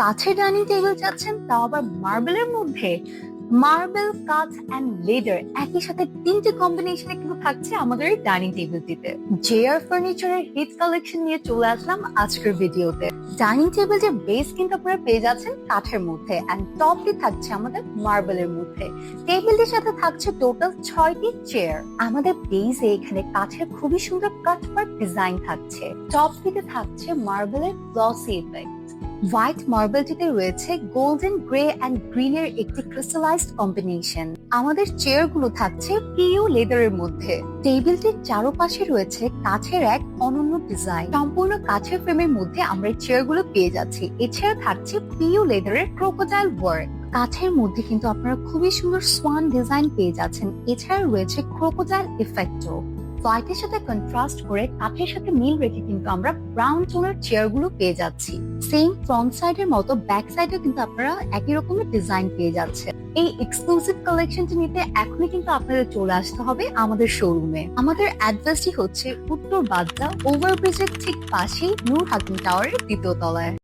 কাঠের dining table চাচ্ছেন তাও আবার মার্বেলের মধ্যে। মার্বেল, কাঠ অ্যান্ড লেদার একই সাথে তিনটে কম্বিনেশনে কিন্তু থাকছে আমাদের এই ডাইনিং টেবিলটিতে জেআর ফার্নিচারের হিট কালেকশন নিয়ে চলে আসলাম আজকের ভিডিওতে ডাইনিং টেবিল যে বেস কিন্তু আপনারা পেয়ে যাচ্ছেন কাঠের মধ্যে অ্যান্ড টপটি থাকছে আমাদের মার্বেলের মধ্যে। টেবিলটির সাথে থাকছে টোটাল ছয়টি চেয়ার আমাদের বেসে এখানে কাঠের খুবই সুন্দর কাঠ ডিজাইন থাকছে। টপ দিকে থাকছে মার্বেলের গ্লসি ইফেক্ট হোয়াইট মার্বেলটিতে রয়েছে গোল্ডেন গ্রে অ্যান্ড গ্রিনের একটি ক্রিস্টালাইজড কম্বিনেশন আমাদের চেয়ারগুলো থাকছে পিইউ লেদারের মধ্যে। টেবিলটির চারপাশে রয়েছে কাঠের এক অনন্য ডিজাইন সম্পূর্ণ কাঠের ফ্রেমের মধ্যে আমরা এই চেয়ারগুলো পেয়ে যাচ্ছি। এছাড়া থাকছে পিইউ লেদারের ক্রোকোডাইল ওয়ার্ক কাঠের মধ্যে কিন্তু আপনারা খুবই সুন্দর সোয়ান ডিজাইন পেয়ে যাচ্ছেন। এছাড়া রয়েছে ক্রোকোডাইল ইফেক্টও হোয়াইটের সাথে কন্ট্রাস্ট করে কাঠের সাথে মিল রেখে কিন্তু আমরা ব্রাউন টোনের চেয়ারগুলো পেয়ে যাচ্ছি। সেম ফ্রন্ট সাইডের মতো ব্যাক সাইডে কিন্তু আপনারা একই রকমের ডিজাইন পেয়ে যাচ্ছে এই এক্সক্লুসিভ কালেকশনটি নিতে এখনই কিন্তু আপনাদের চলে আসতে হবে আমাদের শোরুমে আমাদের অ্যাড্রেসটি হচ্ছে উত্তর বাড্ডা ওভারব্রিজের ঠিক পাশেই নূর হাকিম টাওয়ারের দ্বিতীয় তলায়।